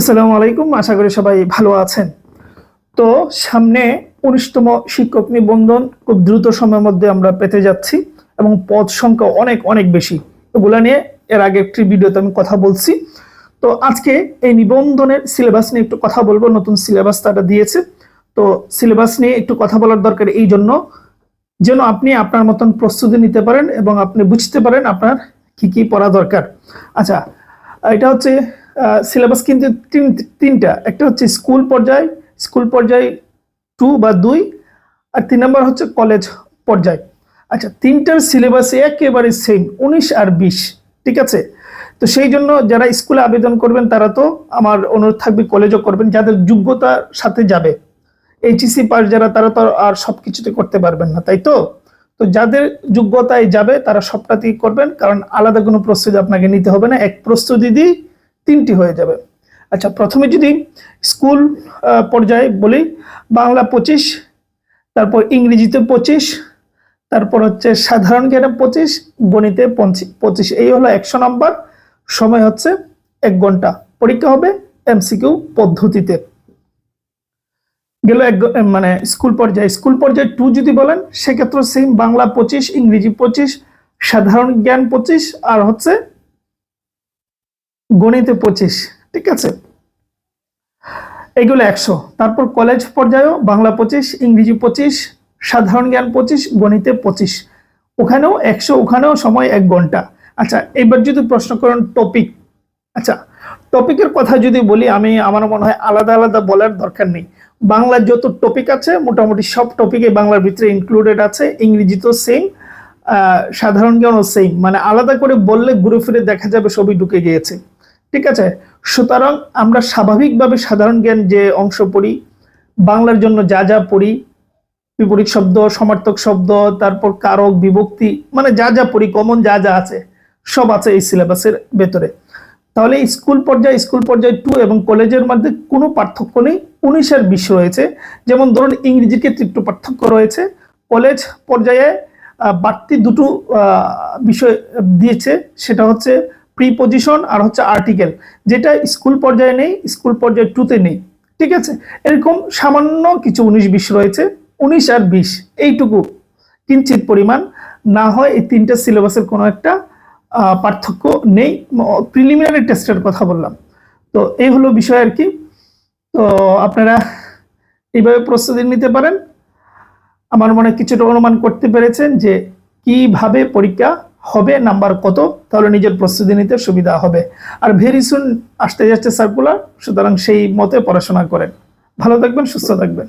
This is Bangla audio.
আসসালামু আলাইকুম, আশা করি সবাই ভালো আছেন। তো সামনে উনিশতম শিক্ষক নিবন্ধন খুব দ্রুত সময়ের মধ্যে আমরা পেতে যাচ্ছি এবং পদ সংখ্যা অনেক অনেক বেশি। ওগুলা নিয়ে এর আগে একটি ভিডিওতে আমি কথা বলছি। তো আজকে এই নিবন্ধনের সিলেবাস নিয়ে একটু কথা বলব, নতুন সিলেবাস তারা দিয়েছে। তো সিলেবাস নিয়ে একটু কথা বলার দরকার এই জন্য, যেন আপনি আপনার মতন প্রস্তুতি নিতে পারেন এবং আপনি বুঝতে পারেন আপনার কি কি পড়া দরকার। আচ্ছা এটা হচ্ছে সিলেবাস কিন্তু তিন, তিনটা। একটা হচ্ছে স্কুল পর্যায় স্কুল পর্যায় টু বা দুই, আর তিন নম্বর হচ্ছে কলেজ পর্যায়। আচ্ছা তিনটার সিলেবাস একেবারে সেম উনিশ আর বিশ, ঠিক আছে? তো সেই জন্য যারা স্কুলে আবেদন করবেন, তারা তো আমার অনুরোধ থাকবে কলেজও করবেন, যাদের যোগ্যতার সাথে যাবে। এইচএসি পাস যারা, তারা তো আর সব কিছুতে করতে পারবেন না, তাই তো? তো যাদের যোগ্যতায় যাবে, তারা সবটাতেই করবেন, কারণ আলাদা কোনো প্রস্তুতি আপনাকে নিতে হবে না। এক প্রস্তুতি দিয়ে তিনটি হয়ে যাবে। আচ্ছা প্রথমে যদি স্কুল পর্যায়ে বলি, বাংলা পঁচিশ, তারপর ইংরেজিতে পঁচিশ, তারপর হচ্ছে সাধারণ জ্ঞানে পঁচিশ, গণিতে পঁচিশ। এই হলো একশো নম্বর। সময় হচ্ছে এক ঘণ্টা। পরীক্ষা হবে এমসিকিউ পদ্ধতিতে। গেল এক মানে স্কুল পর্যায়ে। স্কুল পর্যায়ে টু যদি বলেন, সেক্ষেত্রে সেম বাংলা পঁচিশ, ইংরেজি পঁচিশ, সাধারণ জ্ঞান পঁচিশ, আর হচ্ছে গণিতে পঁচিশ, ঠিক আছে? এগুলো একশো। তারপর কলেজ পর্যায়েও বাংলা পঁচিশ, ইংরেজি পঁচিশ, সাধারণ জ্ঞান পঁচিশ, গণিতে পঁচিশ। ওখানেও একশো, ওখানেও সময় এক ঘণ্টা। আচ্ছা এবার যদি প্রশ্ন করেন টপিক আচ্ছা টপিকের কথা যদি বলি, আমি আমার মনে হয় আলাদা আলাদা বলার দরকার নেই। বাংলার যত টপিক আছে, মোটামুটি সব টপিকে বাংলার ভিতরে ইনক্লুডেড আছে। ইংরেজি তো সেম সাধারণ জ্ঞানও সেম মানে আলাদা করে বললে ঘুরে ফিরে দেখা যাবে, সবই ঢুকে গিয়েছে। ঠিক আছে? সুতরাং আমরা স্বাভাবিকভাবে সাধারণ জ্ঞান যে অংশ পড়ি, বাংলার জন্য যা যা পড়ি, বিপরীত শব্দ, সমার্থক শব্দ, তারপর কারক, বিভক্তি মানে যা যা পড়ি কমন যা যা আছে, সব আছে এই সিলেবাসের ভেতরে। তাহলে স্কুল পর্যায়ে স্কুল পর্যায়ে টু এবং কলেজের মধ্যে কোনো পার্থক্য নেই, উনিশের বিশ রয়েছে। যেমন ধরুন ইংরেজির ক্ষেত্রে একটু পার্থক্য রয়েছে। কলেজ পর্যায়ে বাড়তি দুটো বিষয় দিয়েছে, সেটা হচ্ছে প্রিপোজিশন আর হচ্ছে আর্টিকেল যেটা স্কুল পর্যায়ে নেই স্কুল পর্যায়ে টুতে নেই, ঠিক আছে? এরকম সামান্য কিছু উনিশ বিশ রয়েছে, উনিশ আর বিশ, এইটুকু কিঞ্চিত পরিমাণ, না হয় এই তিনটা সিলেবাসের কোনো একটা পার্থক্য নেই প্রিলিমিনারি টেস্টের কথা বললাম। তো এই হলো বিষয় আর কি। তো আপনারা এইভাবে প্রস্তুতি নিতে পারেন। আমার মনে কিছুটা অনুমান করতে পেরেছেন যে কীভাবে পরীক্ষা হবে, নাম্বার কত? তাহলে নিজের প্রস্তুতি নিতে সুবিধা হবে। আর ভেরি সুন আসতে যাচ্ছে সার্কুলার সুতরাং সেই মতে পড়াশোনা করেন। ভালো থাকবেন, সুস্থ থাকবেন।